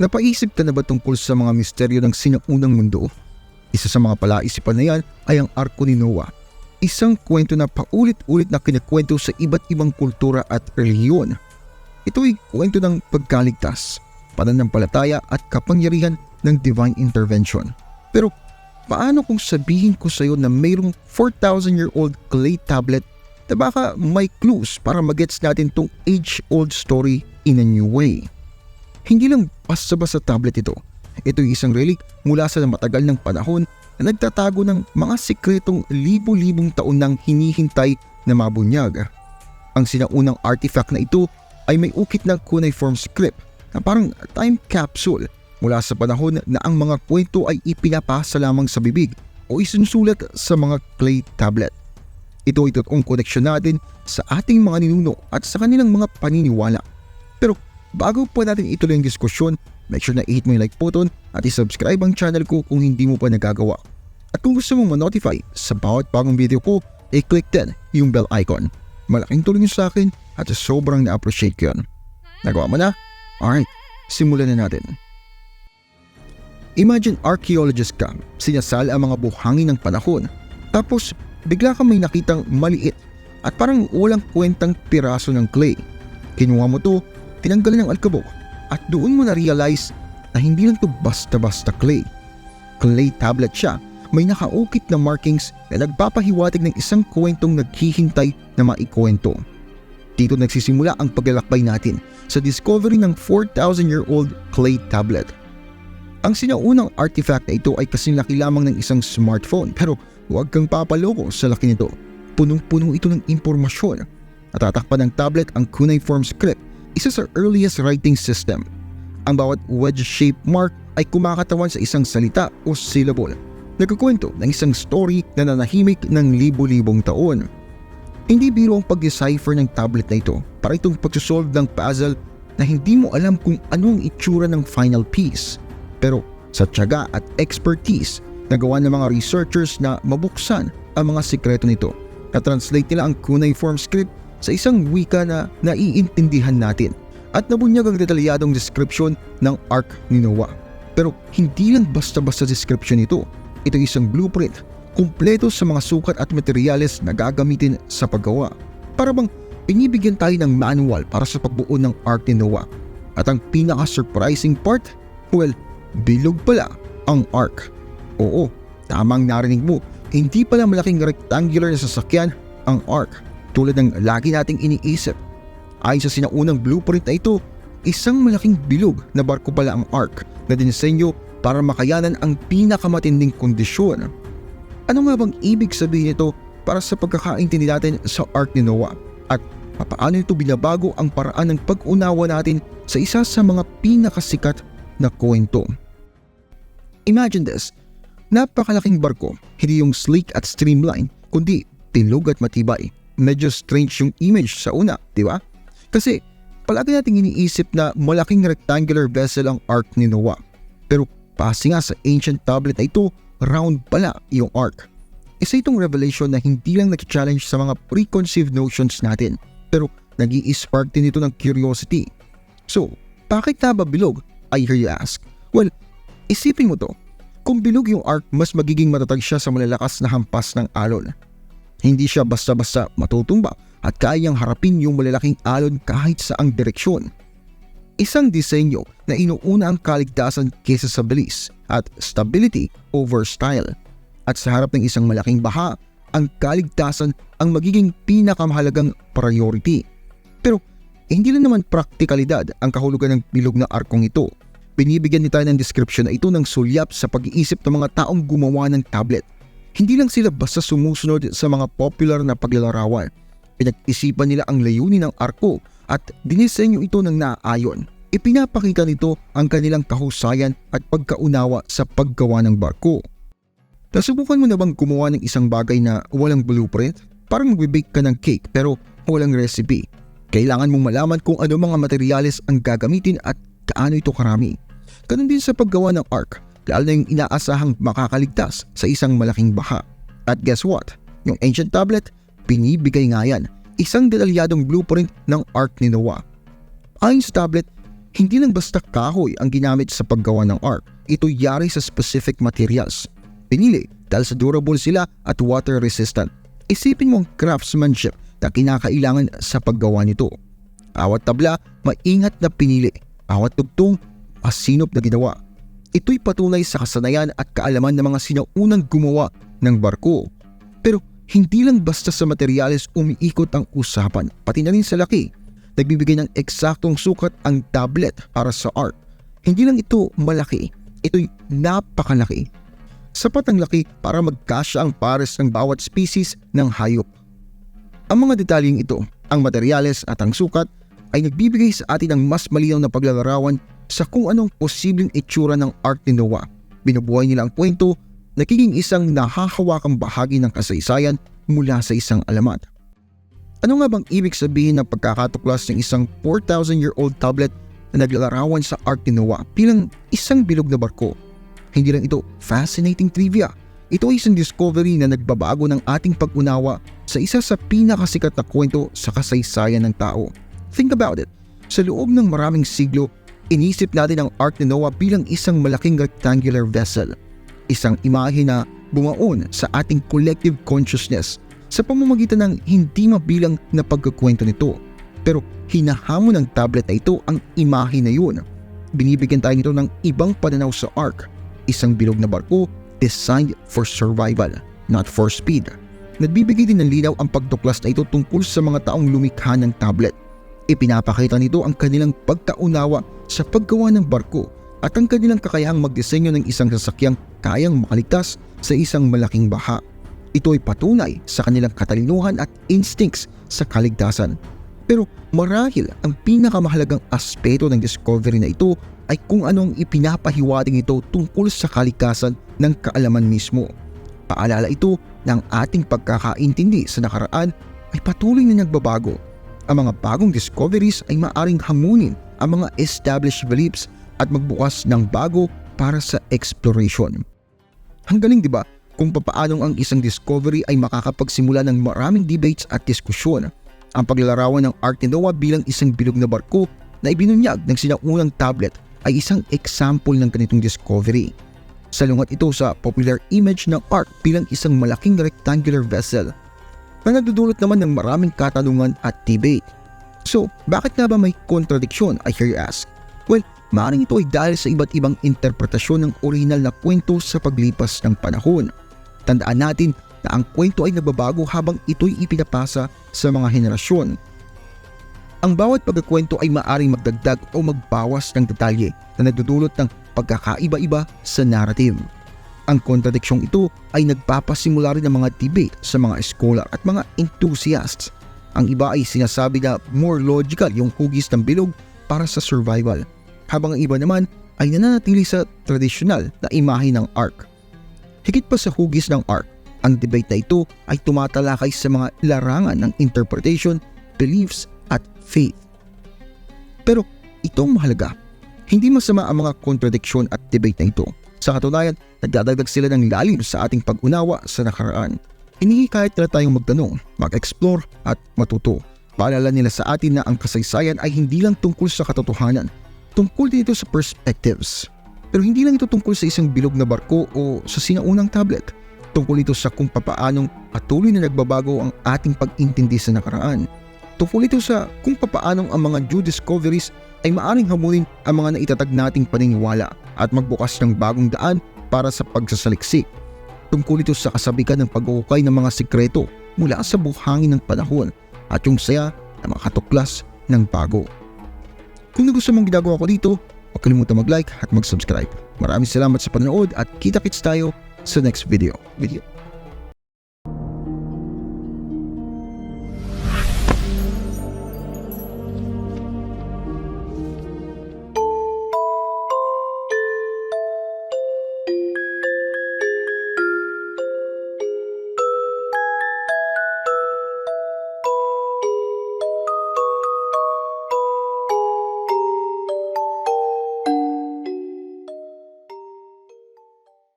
Napaisip ka na ba tungkol sa mga misteryo ng sinaunang mundo? Isa sa mga palaisipan na yan ay ang Arko ni Noah. Isang kwento na paulit-ulit na kinikwento sa iba't ibang kultura at reliyon. Ito ay kwento ng pagkaligtas, pananampalataya at kapangyarihan ng divine intervention. Pero paano kung sabihin ko sa iyo na mayroong 4,000-year-old clay tablet na baka may clues para magets natin tong age-old story in a new way? Hindi lang basta-basta tablet ito. Ito ay isang relic mula sa matagal ng panahon na nagtatago ng mga sikretong libo-libong taon nang hinihintay na mabunyag. Ang sinaunang artifact na ito ay may ukit ng cuneiform script na parang time capsule mula sa panahon na ang mga kwento ay ipinapasa lamang sa bibig o isinusulat sa mga clay tablet. Ito ay totoong koneksyon natin sa ating mga ninuno at sa kanilang mga paniniwala. Bago pa natin ituloy ang diskusyon, make sure na i-hit mo yung like button at i-subscribe ang channel ko kung hindi mo pa nagagawa. At kung gusto mong ma-notify sa bawat bagong video ko, i-click din yung bell icon. Malaking tulong yun sa akin at sobrang na-appreciate ko yun. Nagawa mo na? Alright, simulan na natin. Imagine archaeologist ka, sinasal ang mga buhangin ng panahon, tapos bigla kang may nakitang maliit at parang walang kwentang piraso ng clay. Kinuha mo to, tinanggalan ng alkabok at doon mo na-realize na hindi lang to basta-basta clay. Clay tablet siya, may nakaukit na markings na nagpapahiwatig ng isang kwentong naghihintay na maikwento. Dito nagsisimula ang paglalakbay natin sa discovery ng 4,000-year-old clay tablet. Ang sinaunang artifact na ito ay kasing laki lamang ng isang smartphone pero huwag kang papaloko sa laki nito. Punong-puno ito ng impormasyon. Natatakpan ng tablet ang cuneiform script, isa sa earliest writing system. Ang bawat wedge-shaped mark ay kumakatawan sa isang salita o syllable. Nagkukwento ng isang story na nanahimik ng libo-libong taon. Hindi biro ang pag-decipher ng tablet na ito para itong pagsusolve ng puzzle na hindi mo alam kung anong itsura ng final piece. Pero sa tiyaga at expertise, nagawa ng mga researchers na mabuksan ang mga sikreto nito. Na-translate nila ang cuneiform script sa isang wika na naiintindihan natin at nabunyag ang detalyadong description ng Ark ni Noah. Pero hindi lang basta-basta description ito. Ito isang blueprint, kumpleto sa mga sukat at materyales na gagamitin sa paggawa. Para bang binibigyan tayo ng manual para sa pagbuo ng Ark ni Noah. At ang pinaka-surprising part, well, bilog pala ang Ark. Oo, tamang narinig mo, hindi pala malaking rectangular na sasakyan ang Ark tulad ng lagi nating iniisip. Ayon sa sinaunang blueprint na ito, isang malaking bilog na barko pala ang Ark na dinisenyo para makayanan ang pinakamatinding kondisyon. Ano nga bang ibig sabihin nito para sa pagkakaintindi natin sa Ark ni Noah? At paano ito binabago ang paraan ng pag-unawa natin sa isa sa mga pinakasikat na kwento? Imagine this, napakalaking barko, hindi yung sleek at streamline, kundi tilog at matibay. Medyo strange yung image sa una, di ba? Kasi palagi nating iniisip na malaking rectangular vessel ang Ark ni Noah. Pero pasi nga sa ancient tablet na ito, round pala yung Ark. Isa itong revelation na hindi lang nag-challenge sa mga preconceived notions natin, pero nag spark din ito ng curiosity. So, bakit na ba bilog? I hear you ask. Well, isipin mo to. Kung bilog yung arc, mas magiging matatag siya sa malalakas na hampas ng alon. Hindi siya basta-basta matutumba at kayang harapin yung malalaking alon kahit sa ang direksyon. Isang disenyo na inuuna ang kaligtasan kesa sa bilis at stability over style. At sa harap ng isang malaking baha, ang kaligtasan ang magiging pinakamahalagang priority. Pero hindi lang naman praktikalidad ang kahulugan ng bilog na arkong ito. Binibigyan ni tayo ng description na ito ng sulyap sa pag-iisip ng mga taong gumawa ng tablet. Hindi lang sila basta sumusunod sa mga popular na paglalarawan. Pinag-isipan nila ang layunin ng arko at dinisenyo ito ng naaayon. Ipinapakita nito ang kanilang kahusayan at pagkaunawa sa paggawa ng barko. Nasubukan mo na bang gumawa ng isang bagay na walang blueprint? Parang magbibake ka ng cake pero walang recipe. Kailangan mong malaman kung ano mga materyales ang gagamitin at kaano ito karami. Ganun din sa paggawa ng ark, lalo na yung inaasahang makakaligtas sa isang malaking baha. At guess what? Yung ancient tablet, binibigay nga yan, isang detalyadong blueprint ng ark ni Noah. Ayon sa tablet, hindi lang basta kahoy ang ginamit sa paggawa ng ark. Ito yari sa specific materials. Pinili dahil sa durable sila at water resistant. Isipin mo ang craftsmanship na kinakailangan sa paggawa nito. Bawat tabla, maingat na pinili. Bawat tugtong, masinop na ginawa. Ito'y patunay sa kasanayan at kaalaman ng mga sinaunang gumawa ng barko. Pero hindi lang basta sa materyales umiikot ang usapan, pati na rin sa laki. Nagbibigay ng eksaktong sukat ang tablet para sa art. Hindi lang ito malaki, ito'y napakalaki. Sapat ang laki para magkasya ang pares ng bawat species ng hayop. Ang mga detalyeng ito, ang materyales at ang sukat ay nagbibigay sa atin ng mas malinaw na paglalarawan sa kung anong posibleng itsura ng art ni Noah. Binubuhay nila ang kwento, nagiging isang nahahawakang bahagi ng kasaysayan mula sa isang alamat. Ano nga bang ibig sabihin ng pagkakatuklas ng isang 4,000-year-old tablet na naglalarawan sa art ni Noah bilang isang bilog na barko? Hindi lang ito fascinating trivia. Ito ay isang discovery na nagbabago ng ating pag-unawa sa isa sa pinakasikat na kwento sa kasaysayan ng tao. Think about it. Sa loob ng maraming siglo, inisip natin ang Ark ni Noah bilang isang malaking rectangular vessel. Isang imahe na bumaon sa ating collective consciousness sa pamamagitan ng hindi mabilang na pagkukwento nito. Pero hinahamon ng tablet na ito ang imahe na yun. Binibigyan tayo nito ng ibang pananaw sa Ark. Isang bilog na barko designed for survival, not for speed. Nagbibigay din ng linaw ang pagtuklas na ito tungkol sa mga taong lumikha ng tablet. Ipinapakita nito ang kanilang pagkaunawa sa paggawa ng barko at ang kanilang kakayahang magdisenyo ng isang sasakyang kayang makaligtas sa isang malaking baha. Ito ay patunay sa kanilang katalinuhan at instincts sa kaligtasan. Pero marahil ang pinakamahalagang aspeto ng discovery na ito ay kung anong ipinapahiwating ito tungkol sa kalikasan ng kaalaman mismo. Paalala ito na ating pagkakaintindi sa nakaraan ay patuloy na nagbabago. Ang mga bagong discoveries ay maaring hamunin ang mga established beliefs at magbukas ng bago para sa exploration. Ang galing 'di ba? Kung papaanong ang isang discovery ay makakapagsimula ng maraming debates at diskusyon. Ang paglalarawan ng Ark ni Noah bilang isang bilog na barko na ibinunyag ng sinaunang tablet ay isang example ng ganitong discovery. Salungat ito sa popular image ng Ark bilang isang malaking rectangular vessel na nagdudulot naman ng maraming katanungan at debate. So, bakit nga ba may kontradiksyon, I hear you ask? Well, maaaring ito ay dahil sa iba't ibang interpretasyon ng original na kwento sa paglipas ng panahon. Tandaan natin na ang kwento ay nagbabago habang ito'y ipinapasa sa mga henerasyon. Ang bawat pagkakwento ay maaaring magdagdag o magbawas ng detalye na nagdudulot ng pagkakaiba-iba sa narrative. Ang kontradiksyong ito ay nagpapasimula rin ng mga debate sa mga scholar at mga enthusiasts. Ang iba ay sinasabi na more logical yung hugis ng bilog para sa survival, habang ang iba naman ay nananatili sa tradisyonal na imahe ng ark. Higit pa sa hugis ng ark, ang debate na ito ay tumatalakay sa mga larangan ng interpretation, beliefs at faith. Pero itong mahalaga, hindi masama ang mga kontradiksyon at debate na ito. Sa katunayan, nagdadagdag sila ng lalim sa ating pag-unawa sa nakaraan. Hinihikayat nila tayong magtanong, mag-explore at matuto. Paalala nila sa atin na ang kasaysayan ay hindi lang tungkol sa katotohanan, tungkol din ito sa perspectives. Pero hindi lang ito tungkol sa isang bilog na barko o sa sinaunang tablet. Tungkol ito sa kung papaanong patuloy na nagbabago ang ating pag-intindi sa nakaraan. Tungkol ito sa kung papaanong ang mga new discoveries ay maaring hamunin ang mga naitatag nating paniniwala at magbukas ng bagong daan para sa pagsasaliksik. Tungkol ito sa kasabikan ng pag-uukay ng mga sikreto mula sa buhangin ng panahon at yung saya na makatuklas ng bago. Kung nagustuhan mong ginagawa ko dito, huwag kalimutan mag-like at mag-subscribe. Maraming salamat sa panonood at kita-kits tayo sa next video. video.